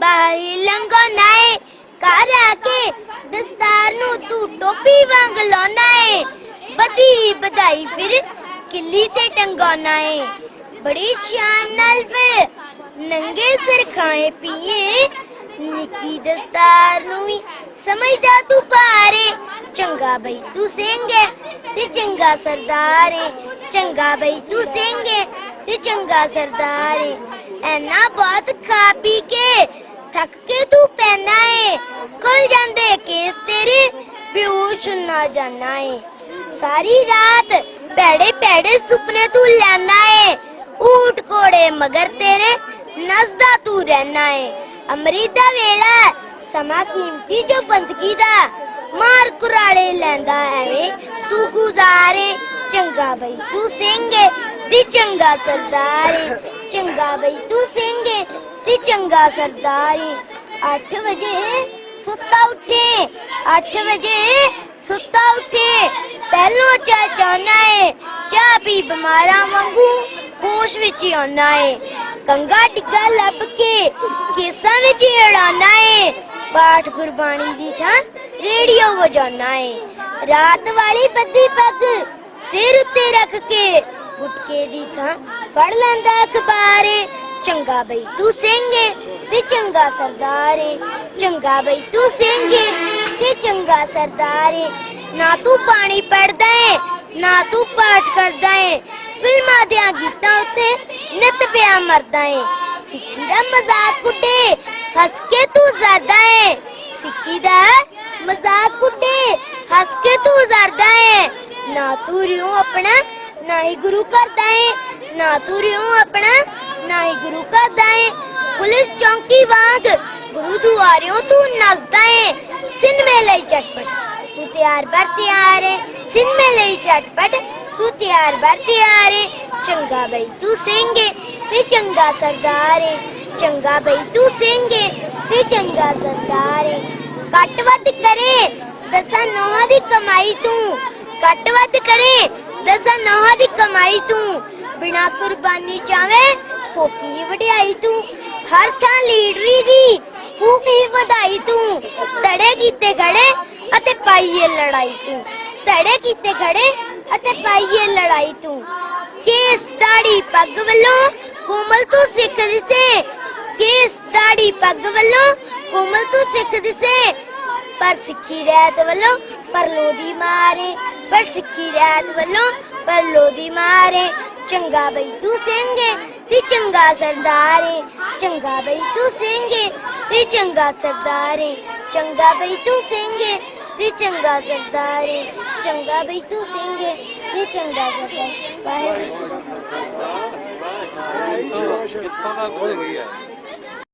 ਬਾਹੀ ਲੰਗੋ ਨਾਏ, ਘਰ ਆ ਕੇ ਦਸਤਾਰ ਨੂੰ ਤੂੰ ਟੋਪੀ ਵਾਂਗ ਲਾਉਣਾ ਏ। ਬਦੀ ਬਧਾਈ ਫਿਰ ਕਿੱਲੀ ਤੇ ਟੰਗਾਉਣਾ ਏ। ਬੜੀ ਸ਼ਾਨ ਨਾਲ ਫਿਰ ਨੰਗੇ ਸਿਰ ਖਾਏ ਪੀਏ। ਨਿੱਕੀ ਦਸਤਾਰ ਨੂੰ ਵੀ ਸਮਝਦਾ ਤੂੰ ਪਾਰੇ ਚੰਗਾ ਬਈ ਤੂੰ ਸਿੰਘ ਹੈ ਤੇ ਚੰਗਾ ਸਰਦਾਰ ਏ। ਚੰਗਾ ਬਈ ਤੂੰ ਸਿੰਘ ਤੇ ਚੰਗਾ ਸਰਦਾਰ ਏ। ਐਨਾ ਬਹੁਤ ਖਾ ਪੀ ਕੇ ਥੱਕ ਕੇ ਤੂੰ ਪੈਣਾ ਏ। ਖੁੱਲ ਜਾਂਦੇ ਕੇਸ ਤੇਰੇ, ਬੇਹੋਸ਼ ਨਾ ਜਾਣਾ ਏ। ਸਾਰੀ ਰਾਤ ਭੈੜੇ ਭੈੜੇ ਸੁਪਨੇ ਤੂੰ ਲੈਣਾ ਏ। ਊਟ ਕੋੜੇ ਮਗਰ ਤੇਰੇ ਨਸਦਾ ਤੂੰ ਰਹਿਣਾ ਏ। ਅੰਮ੍ਰਿਤ ਦਾ ਵੇਲਾ ਸਮਾਂ ਕੀਮਤੀ ਜੋ ਬੰਦਗੀ ਦਾ। ਮਾਰ ਕੁਰਾੜੇ ਲੈਂਦਾ ਐਵੇਂ ਤੂੰ ਗੁਜ਼ਾਰੇ ਚੰਗਾ ਬਈ ਤੂੰ ਸਿੰਘ ਦੀ ਚੰਗਾ ਸਰਦਾਰ ਚੰਗਾ ਬਈ ਤੂੰ ਸਿੰਘ ਤੇ ਚੰਗਾ ਸਰਦਾਰ। ਏ 8 ਵਜੇ ਸੁੱਤਾ ਉੱਠੇ। 8 ਵਜੇ ਸੁੱਤਾ ਉੱਠੇ। ਪਹਿਲੋਂ ਚਾਹ ਚਾਹਨਾ ਏ। ਚਾਹ ਪੀ ਬਿਮਾਰਾਂ ਵਾਂਗੂ ਹੋਸ਼ ਵਿੱਚ ਆਉਣਾ ਏ। ਕੰਗਾ ਟਿੱਕਾ ਲੱਭ ਕੇ ਕੇਸਾਂ ਵਿੱਚ ਏੜਾਨਾ ਏ। ਪਾਠ ਗੁਰਬਾਣੀ ਦੀ ਥਾਂ ਰੇਡੀਓ ਵਜਾਉਣਾ ਏ। ਰਾਤ ਵਾਲੀ ਬੱਦੀ ਪੱਗ ਸਿਰ ਉੱਤੇ ਰੱਖ ਕੇ ਗੁਟਕੇ ਦੀ ਥਾਂ ਪੜ ਲੈਂਦਾ ਅਖਬਾਰ ਚੰਗਾ ਬਈ ਤੂੰ ਸਿੰਘ ਏ ਤੇ ਚੰਗਾ ਸਰਦਾਰ। ਏ ਚੰਗਾ ਬਈ ਤੂੰ ਸਿੰਘ ਏ ਤੇ ਚੰਗਾ ਸਰਦਾਰ। ਏ ਨਾ ਤੂੰ ਪਾਣੀ ਪੜਦਾ ਏ, ਨਾ ਤੂੰ ਪਾਠ ਕਰਦਾ ਏ। ਫਿਲਮਾਂ ਦੇ ਗੀਤਾਂ ਉੱਤੇ ਨਿਤ ਪਿਆ ਮਰਦਾ ਏ। ਸਿੱਖੀ ਦਾ ਮਜ਼ਾਕ ਕੁੱਟੇ, ਹੱਸ ਕੇ ਤੂੰ ਜ਼ਰਦਾ ਏ। ਸਿੱਖੀ ਦਾ ਮਜ਼ਾਕ ਕੁੱਟੇ, ਹੱਸ ਕੇ ਤੂੰ ਜ਼ਰਦਾ ਏ। ਨਾ ਤੂੰ ਰਿਉ ਆਪਣਾ, ਨਾ ਹੀ ਗੁਰੂ ਕਰਦਾ ਏ। ਨਾ ਤੂੰ ਰਿਉ ਆਪਣਾ, ਨਾ ਹੀ ਗੁਰੂ ਕਰਦਾ ਏ। ਪੁਲਿਸ ਚੌਂਕੀ ਵਾਂਗ ਗੁਰੂ ਦੁਆਰਿਓਂ ਤੂੰ ਨੱਚਦਾ ਏ। ਸਿਨਮੇ ਲਈ ਚਟਪਟ ਤੂੰ ਤਿਆਰ ਬਰ ਤਿਆਰ ਏ। ਸਿਨਮੇ ਲਈ ਚਟਪਟ ਤੂੰ ਤਿਆਰ ਬਰ ਤਿਆਰ ਏ। ਚੰਗਾ ਬਈ ਤੂੰ ਸਿੰਘ ਤੇ ਚੰਗਾ ਸਰਦਾਰ ਏ। ਚੰਗਾ ਬਈ ਤੂੰ ਸਿੰਘ ਏ ਤੇ ਚੰਗਾ ਸਰਦਾਰ ਏ। ਘੱਟ ਵੱਧ ਕਰੇ, ਦਸਾਂ ਨੌਹਾਂ ਦੀ ਕਮਾਈ ਤੂੰ। ਘੱਟ ਵੱਧ ਕਰੇ, ਦਸਾਂ ਨੌਹਾਂ ਦੀ ਕਮਾਈ ਤੂੰ। ਬਿਨਾ ਕੁਰਬਾਨੀ ਚਾਵੇਂ ਫੋਕੀ ਵਡਿਆਈ ਤੂੰ। ਹਰ ਥਾਂ ਲੀਡਰੀ ਦੀ ਫੂਕ ਹੀ ਵਧਾਈ ਤੂੰ। ਤੜੇ ਕੀਤੇ ਖੜੇ ਅਤੇ ਪਾਈਏ ਲੜਾਈ ਤੂੰ। ਤੜੇ ਕੀਤੇ ਖੜੇ ਅਤੇ ਪਾਈਏ ਲੜਾਈ ਤੂੰ। ਕੇਸ ਦਾੜੀ ਪੱਗ ਵੱਲੋਂ ਕੋਮਲ ਤੂੰ ਸਿੱਖ ਦਿਸੇ। ਕੇਸ ਦਾੜੀ ਪੱਗ ਵੱਲੋਂ ਕੋਮਲ ਤੂੰ ਸਿੱਖ ਦਿਸੇ। ਪਰ ਸਿੱਖੀ ਰਹਿਤ ਵੱਲੋਂ ਪਰ ਦੀ ਮਾਰੇ। ਪਰ ਸਿੱਖੀ ਰਹਿਤ ਵੱਲੋਂ ਪਰ ਦੀ ਮਾਰੇ। ਚੰਗਾ ਬਈ ਤੂੰ ਸਿੰਘ ਤੇ ਚੰਗਾ ਸਰਦਾਰ। ਏ ਚੰਗਾ ਬਈ ਤੂੰ ਸਿੰਘ ਤੇ ਚੰਗਾ ਸਰਦਾਰ। ਏ ਚੰਗਾ ਬਈ ਤੂੰ ਸਿੰਘ ਤੇ ਚੰਗਾ ਸਰਦਾਰ। ਏ ਚੰਗਾ ਬਈ ਤੂੰ ਸਿੰਘ ਤੇ ਚੰਗਾ ਸਰਦਾਰ। ਵਾਹਿਗੁਰੂ ਕਿੱਥੋਂ ਦਾ ਕੋਈ